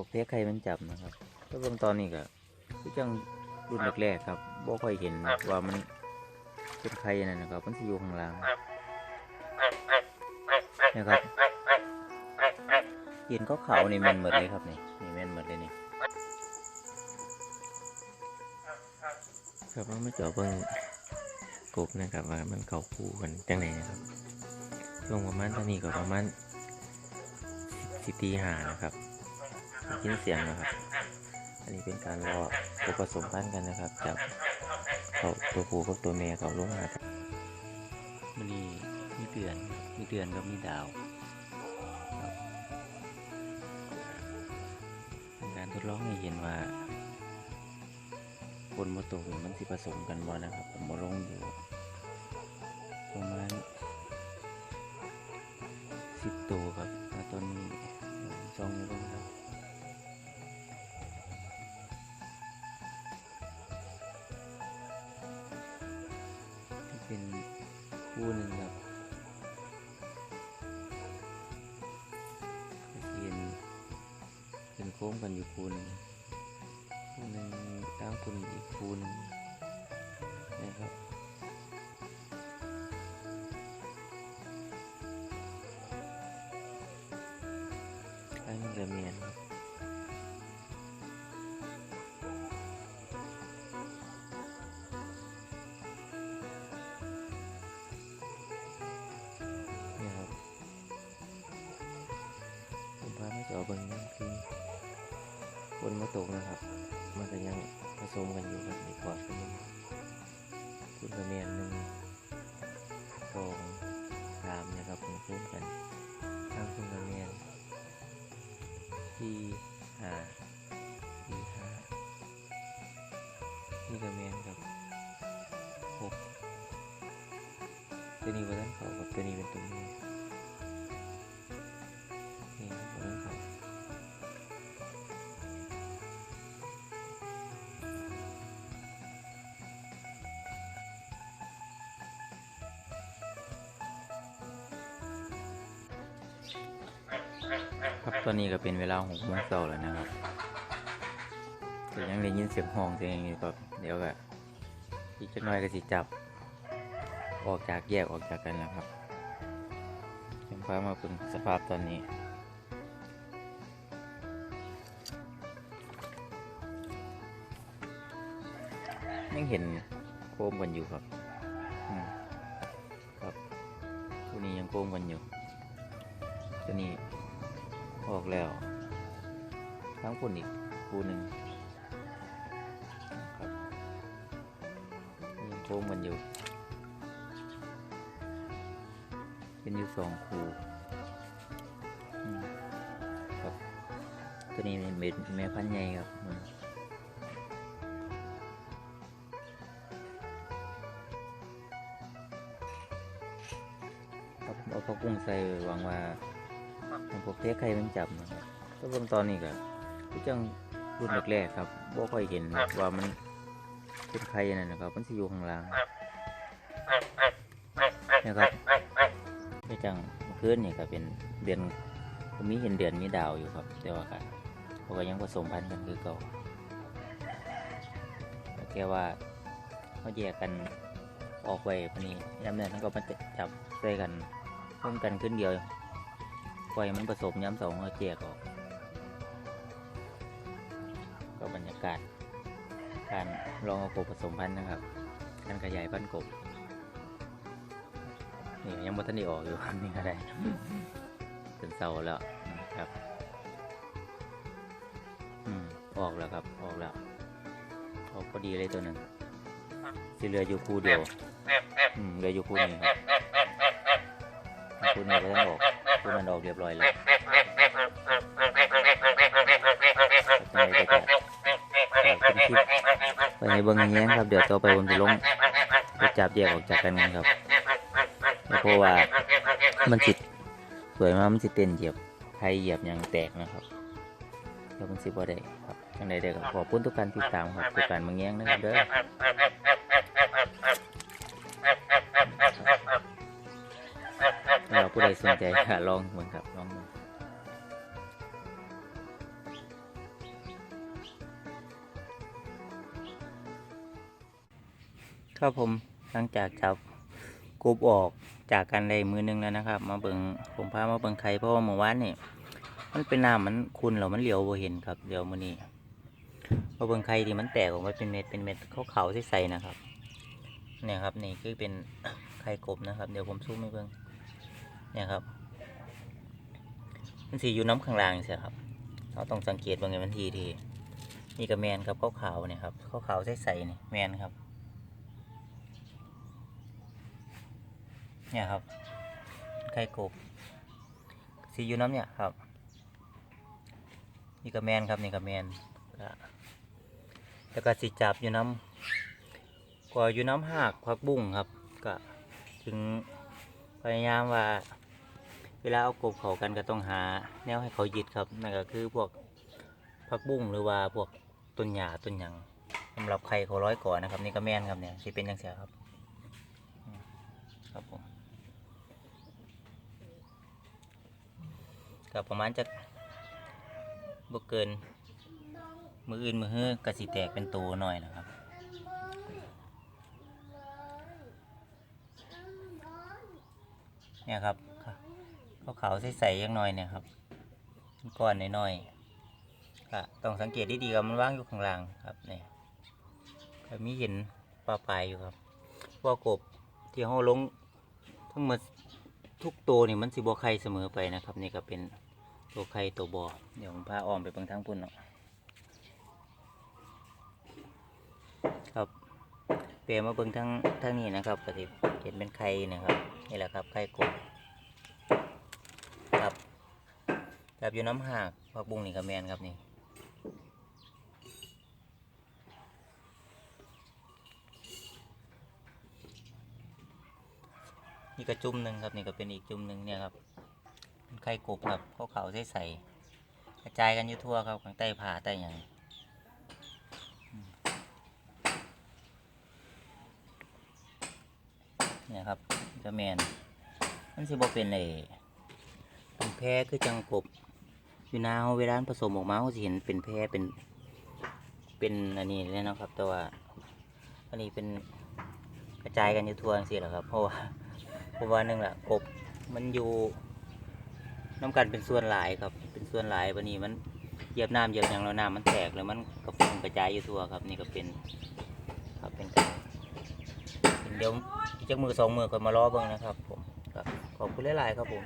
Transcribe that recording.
วกเพกไข่มันจับนะครับแล้วเบื้องตอนนี้ก็คือจังรุ่นแรกๆครับบ่ค่อยเห็นว่ามันเป็นไข่นั่นนะครับมันสิอยู่ข้างล่างนะครับเห็นเขาเขาวๆนี่แม่นหมดเลยครับนี่นี่แม่นหมดเลยนี่ครับว่ามาเจาะเบิ่งกบนะครับว่ามันเข้าคู่กันจังไหนนะครับช่วงประมาณตอนนี้ก็ประมาณสิบตีห้านะครับ ได้นเสียงนะครับ อันนี้เป็นการรอตัวผสมพันธุ์กันนะครับจากเขาตัวผู้กับตัวแม่เขาลงมามันนี่มีเดือนมีเดือนกับมีดาวการทดลองให้เห็นว่าคนมตัวมันสิผสมกันบ่นะครับ ผมมาลงอยู่ประมาณสิบตัวครับ คู่หนึ่งครับก็จะเห็นเป็นโค้งกันอยู่คู่หนึ่งคู่หนึ่งตั้งคู่หนี้อีกคู่หนึ่งนะครับคล้ายมันจะเมียนครับ เอาเบนมาตกนะครับ มันก็ยังผสมกันอยู่ครับในกอดกันอยู่คุณกระเมียนหนึ่งสองสามนะครับผมเพิ่มกันทางคุณกระเมียนที่ห้าที่ห้านี่กระเมียนครับหกตัวนี้ว่าท่านเขากับตัวนี้เป็นตัวนี้ ครับตอนนี้ก็เป็นเวลาหกโมงเช้าแล้วนะครับแต่ยังได้ยินเสียงห้องเสียงอย่างนี้ก็เดี๋ยวก็อีกจักหน่อยก็สิจับ ออกจากแยกออกจากกันแล้วครับยังพามาเป็นสภาพตอนนี้ยังเห็นโค้มกันอยู่ครับครับตัวนี้ยังโค้มกันอยู่ตัวนี้ ออกแล้วทั้งคนอีกคู่หนึ่งครับยังโค้งมันอยู่ เป็นอยู่สองคู่ครับตัวนี้เป็นเม็ดแม่พันธุ์ใหญ่ครับมันครับเอาข้วกุ้งใส่หวังว่า ผมพวกเทสไข่มันจับนะครับก็เบื้องตอนนี้ก็คือจังรุ่นแรกๆครับบ่ค่อยเห็นว่ามันเป็นไข่นั่นนะครับ มันสิอยู่ข้างล่างนะครับก็จังเมื่อคืนนี่ก็เป็นเดือนก็มีเห็นเดือนมีดาวอยู่ครับ แต่ว่าก็เขาก็ยังผสมพันธุ์กันคือเก่าแต่แค่ว่าเขาแยกกันออกไว้พวกนี้ยามนั้นเขาก็มาจับใส่กันร่วมกันขึ้นเดียว ปล่อยมันผสมย้ำสองเอาแจกออก ก็บรรยากาศการลองเอากบผสมพันธุ์นะครับ การขยายพันธุ์กบนี่ยังบ่ทันได้ออกอยู่ครับนี่ก็ได้เป็นเสาแล้วนะครับ อืมออกแล้วครับ ออกแล้วออกพอดีเลยตัวหนึ่งที่เหลืออยู่คู่เดียวอืมเหลืออยู่คู่นี้ครับ คู่นี้ก็ต้องออกคู่นั้นออกเรียบร้อยแล้วไปให้เบิ่งอย่างเงี้ยครับ เดี๋ยวต่อไปผมจะลงไปจับแยกออกจากกันกันครับเพราะว่ามันสิสวยมากมันสิเต้นเหยียบใครเหยียบย่างแตกนะครับแล้วมันสิบ่ได้ครับจังใดได้ก็ขอบคุณทุกการติดตามครับทุกการมาแง้งนะครับเด้อ เราผู้ใดสนใจลองเหมือนกับลองครับผมหลังจากจับกบออกจากกันได้มือนึงแล้วนะครับ มาเบิงผมพามาเบิงไข่เพราะว่าเมื่อวานนี่มันเป็นน้ำมันคุณเหรอมันเหลียวบ่เห็นครับเดี๋ยวมือนี้มาเบิงไข่ที่มันแตกออกมาเป็นเม็ดเป็นเม็ดเขาขาใสๆนะครับเนี่ยครับนี่คือเป็นไข่กบนะครับ เดี๋ยวผมซูมให้เบิงง เนี่ยครับมันสีอยู่น้ำข้างล่างใช่ครับ เราต้องสังเกตบางอย่างมันทีทีนี่ก็แมนครับขาวๆเนี่ยครับขาวๆใสๆนี่ยแมนครับ เนี่ยครับไข่กบสีอยู่น้ำเนี่ยครับนี่ก็แมนครับนี่ก็แมนแล้วก็สีจับอยู่น้ำก็อยู่น้ำหากพักบุ้งครับ ก็ถึงพยายามว่า เวลาเอากบเขากันก็ต้องหา แนวให้เขายึดครับนั่นก็คือพวกพักบุ้งหรือว่าพวกต้นหญ้าต้นหยังสำหรับไข่เขาร้อยก่อนนะครับ นี่ก็แม่นครับเนี่ยที่เป็นยังเสียครับ ครับผมก็ประมาณจะบ่เกิน มืออื่นมือเฮือกระสิแตกเป็นตัวหน่อยนะครับเนี่ยครับ ขาวขาวๆใสๆยังน้อยเนี่ยครับเป็นก้อนน้อยๆก็ต้องสังเกตดีๆครับมันว่างอยู่ข้างล่างครับเนี่ยก็มีเห็นปลาปลายอยู่ครับว่ากบที่เขาลงทั้งหมดทุกตัวนี่มันสิบวไข่เสมอไปนะครับ นี่ก็เป็นตัวไข่ตัวบอเดี๋ยวผมพาอ้อมไปบางทางพุ่นเนาะครับเปลี่ยนมาเบิ่งทางทางนี้นะครับก็สิเห็นเป็นไข่นะครับนี่แหละครับไข่กรบ แบบอยู่น้ำหากผักบุ้งนี่กับแมนครับนี่นี่ก็จุ่มหนึ่งครับนี่ก็เป็นอีกจุ่มหนึ่งเนี่ยครับเป็นไข่กบครับเขาเขาใส่ใส่กระจายกันอยู่ทั่วครับข้างใต้ผาใต้อย่างเนี่ยครับจะแมนมันสิบ่เป็นไอ้เป็นแพรคือจังกบ อยู่นาเขาเวลาผสมออกมาเขาจะเห็นเป็นแพรเป็น เป็นอันนี้เลยนะครับ แต่ว่าอันนี้เป็นกระจายกันอยู่ทั่วสิแหละครับ เพราะว่าเพราะว่าหนึงแหละกบมันอยู่น้ำกันเป็นส่วนหลายครับ เป็นส่วนหลายวันนี้มันเหยียบน้ำเหยียบอย่างแล้วน้ำมันแตกแล้วมันกระฟุ้งกระจายอยู่ทั่วครับ นี่ก็เป็นครับเป็นการเดี๋ยวอีกจักมือสองมือคนมารอเบิ่งนะครับ ผมครับขอบคุณหลายๆครับผม